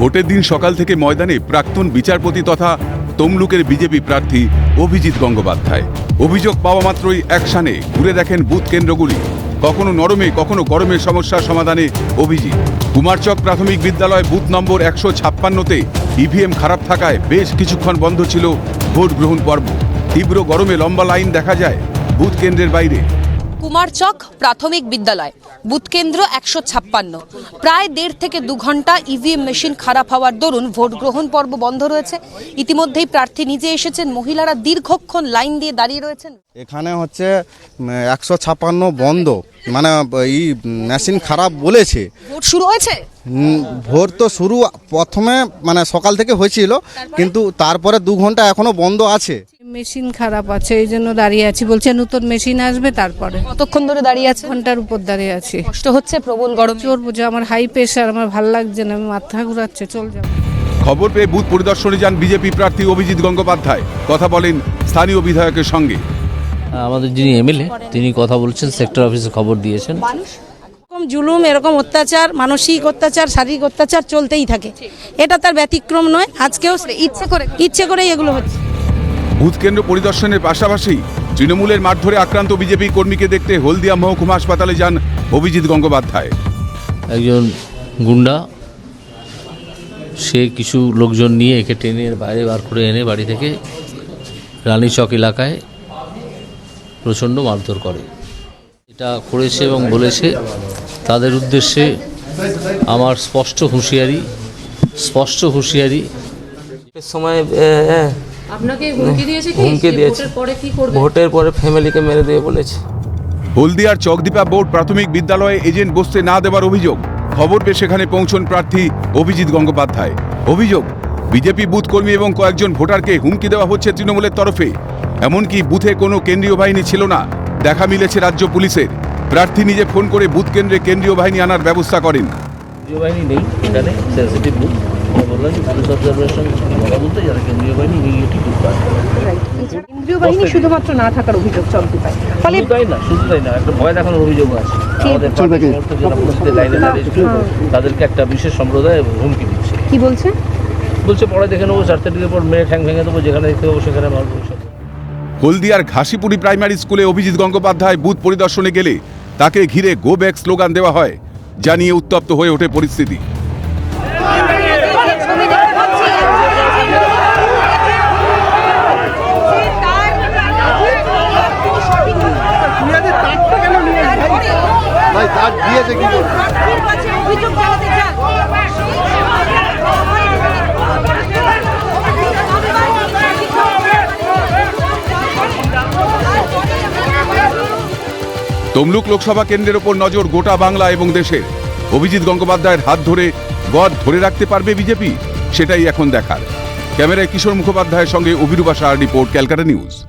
ভোটের দিন সকাল থেকে ময়দানে প্রাক্তন বিচারপতি তথা তমলুকের বিজেপি প্রার্থী অভিজিৎ গঙ্গোপাধ্যায়। অভিযোগ পাওয়া মাত্রই অ্যাকশানে ঘুরে দেখেন বুথ কেন্দ্রগুলি। কখনো নরমে, কখনো গরমে সমস্যার সমাধানে অভিজিৎ। কুমারচক প্রাথমিক বিদ্যালয় বুথ নম্বর একশো ছাপ্পান্নতে ইভিএম খারাপ থাকায় বেশ কিছুক্ষণ বন্ধ ছিল ভোট গ্রহণ পর্ব। তীব্র গরমে লম্বা লাইন দেখা যায় বুথ কেন্দ্রের বাইরে। কুমারচক প্রাথমিক বিদ্যালয় বুথ কেন্দ্র একশো ছাপ্পান্ন। প্রায় দেড় থেকে দু ঘণ্টা ইভিএম মেশিন খারাপ হওয়ার দরুন ভোট গ্রহণ পর্ব বন্ধ রয়েছে। ইতিমধ্যেই প্রার্থী নিজে এসেছেন মহিলারা দীর্ঘক্ষণ লাইন দিয়ে দাঁড়িয়ে রয়েছেন। এখানে হচ্ছে একশো ছাপান্ন বন্ধ। মানে এই মেশিন খারাপ বলেছে। ভোট শুরু হয়েছে? ভোর তো শুরু প্রথমে মানে সকাল থেকে হয়েছিল কিন্তু তারপরে দু ঘণ্টা এখনও বন্ধ আছে। মেশিন খারাপ আছে এই জন্য দাঁড়িয়ে আছি। বলছে নতুন মেশিন আসবে তারপরে। কতক্ষণ ধরে দাঁড়িয়ে আছে ঘণ্টার উপর দাঁড়িয়ে আছি। কষ্ট হচ্ছে প্রবল গরম? চোর বুঝে আমার হাই প্রেশার আমার ভালো লাগছে না আমি মাথা ঘুরাচ্ছে চল যাব খবর পেয়ে বুথ পরিদর্শনে যান বিজেপি প্রার্থী অভিজিৎ গঙ্গোপাধ্যায়। কথা বলেন স্থানীয় বিধায়কের সঙ্গে। আমাদের যিনি এমএলএ তিনি কথা বলছেন সেক্টর অফিসে খবর দিয়েছেন। এরকম জুলুম এরকম অত্যাচার মানসিক অত্যাচার শারীরিক অত্যাচার চলতেই থাকে। এটা তার ব্যতিক্রম নয়। আজকেও ইচ্ছে করে ইচ্ছে করেই এগুলো হচ্ছে। বুথ কেন্দ্র পরিদর্শনের পাশাপাশি তৃণমূলের মাঠ ধরে আক্রান্ত বিজেপি কর্মীকে দেখতে হলদিয়া মহকুমা হাসপাতালে যান অভিজিৎ গঙ্গোপাধ্যায়। একজন গুন্ডা সে কিছু লোকজন নিয়ে একে টেনে বাইরে বার করে এনে বাড়ি থেকে রানীচক এলাকায় প্রচণ্ড মারধর করে। এটা করেছে এবং বলেছে তাদের উদ্দেশ্যে আমার স্পষ্ট হুঁশিয়ারি স্পষ্ট হুঁশিয়ারি। সময় আপনাকে হুমকি দিয়েছে কি? হুমকি দিয়েছে। পরে কি করবে? ভোটের পরে ফ্যামিলিকে মেরে দিয়ে বলেছে। হলদিয়ার চকদীপা বোর্ড প্রাথমিক বিদ্যালয়ে এজেন্ট বসতে না দেওয়ার অভিযোগ। খবর পেয়ে সেখানে পৌঁছন প্রার্থী অভিজিৎ গঙ্গোপাধ্যায়। অভিযোগ বিজেপি বুথ কর্মী এবং কয়েকজন ভোটারকে হুমকি দেওয়া হচ্ছে তৃণমূলের তরফে। এমনকি বুথে কোনো কেন্দ্রীয় বাহিনী ছিল না। দেখা মিলেছে রাজ্য পুলিশের। প্রার্থী নিজে ফোন করে বুথ কেন্দ্রে কেন্দ্রীয় বাহিনী আনার ব্যবস্থা করেন। কেন্দ্রীয় বাহিনী নেই এখানে সেন্সিটিভ বুথ। আমি বললাম যে পুলিশ অবজারভেশন কথা বলতে যারা কেন্দ্রীয় বাহিনী ইমিডিয়েটলি পায় কেন্দ্রীয় বাহিনী শুধুমাত্র না থাকার অভিযোগ চলতে পায় ফলে তাই না শুধু তাই না একটা ভয় দেখানোর অভিযোগ আছে। আমাদের জেলা পুলিশদের লাইনে দাঁড়িয়েছিল তাদেরকে একটা বিশেষ সম্প্রদায় হুমকি দিচ্ছে। কি বলছে? বলছে পরে দেখে নেব চার তারিখের পর মেরে ঠ্যাং ভেঙে দেবো যেখানে দেখতে পাবো সেখানে মারবো হলদিয়ার ঘাসিপুরি প্রাইমারি স্কুলে অভিজিৎ গঙ্গোপাধ্যায় বুথ পরিদর্শনে গেলে তাকে ঘিরে গো ব্যাক স্লোগান দেওয়া হয় জানিয়ে উত্তপ্ত হয়ে ওঠে পরিস্থিতি। দিয়েছে তমলুক লোকসভা কেন্দ্রের ওপর নজর গোটা বাংলা এবং দেশের অভিজিৎ গঙ্গোপাধ্যায়ের হাত ধরে গদ ধরে রাখতে পারবে বিজেপি? সেটাই এখন দেখার। ক্যামেরায় কিশোর মুখোপাধ্যায়ের সঙ্গে অভিরূপা সাহার রিপোর্ট, ক্যালকাটা নিউজ।